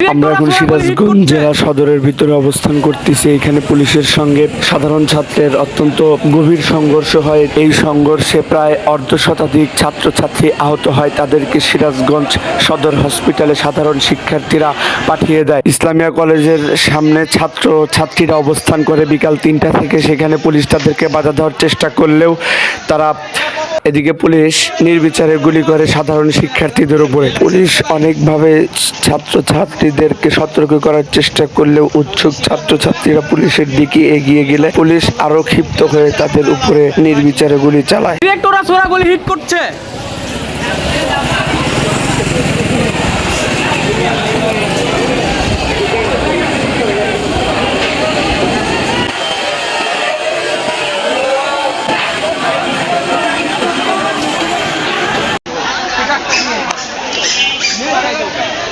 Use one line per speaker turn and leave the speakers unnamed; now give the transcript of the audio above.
আমরা এখন সিরাজগঞ্জ জেলা সদরের ভিতরে অবস্থান করতেছি। এখানে পুলিশের সঙ্গে সাধারণ ছাত্রের অত্যন্ত গভীর সংঘর্ষ হয়। এই সংঘর্ষে প্রায় অর্ধ শতাধিক ছাত্রছাত্রী আহত হয়। তাদেরকে সিরাজগঞ্জ সদর হসপিটালে সাধারণ শিক্ষার্থীরা পাঠিয়ে দেয়। ইসলামিয়া কলেজের সামনে ছাত্র ছাত্রীরা অবস্থান করে বিকাল তিনটা থেকে। সেখানে পুলিশ তাদেরকে বাধা দেওয়ার চেষ্টা করলেও তারা এদিকে পুলিশ নির্বিচারে গুলি করে সাধারণ শিক্ষার্থীদের উপরে। পুলিশ অনেকভাবে ছাত্র ছাত্রীদেরকে সতর্ক করার চেষ্টা করলেও উৎসুক ছাত্রছাত্রীরা পুলিশের দিকে এগিয়ে গেলে পুলিশ আরও ক্ষিপ্ত হয়ে তাদের উপরে নির্বিচারে গুলি চালায়।
ডিরেক্ট সোরা গুলি হিট করছে। 大丈夫。か